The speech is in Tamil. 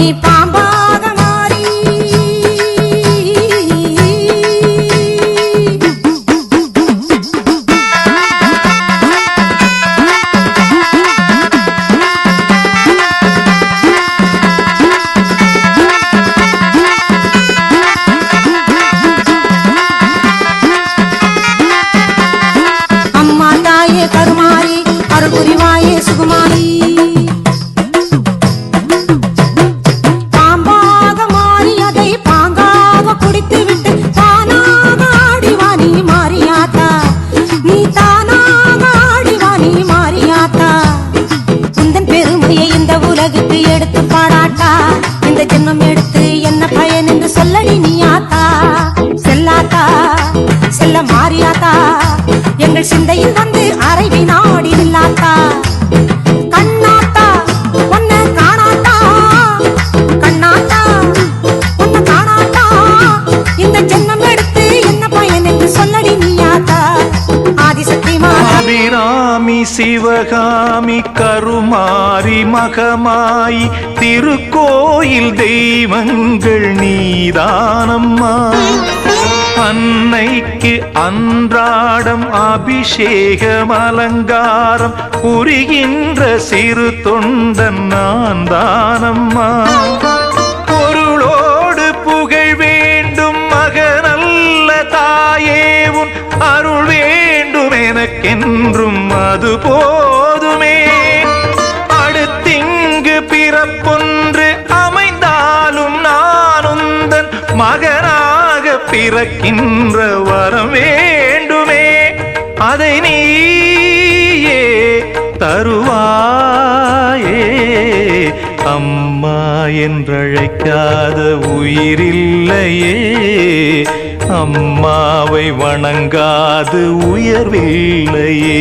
people. மாறியாத்தா எங்கள் சிந்தையில் வந்து அரை வினாடி இந்த ஜென்மம் எடுத்து என்ன பயன் சொல்லடி நீயாத்தா? ஆதிசக்தி மாதாமி சிவகாமி கருமாரி மகமாய் திருக்கோயில் தெய்வங்கள் நீதானம்மா. அன்னைக்கு அன்றாடம் அபிஷேகம் அலங்காரம் புரிகின்ற சிறு தொண்டன் நான் தானம்மா பொருளோடு புகழ் வேண்டும் மகனல்ல தாயே உன் அருள் வேண்டும் எனக்கென்றும் அது போதுமே. அடுத்திங்கு பிறப்பொன்று அமைந்தாலும் நானுந்தன் மக பிறக்கின்ற வரம் வேண்டுமே அதை நீயே தருவாயே. அம்மா என்றழைக்காத உயிரில்லையே அம்மாவை வணங்காது உயர்வில்லையே.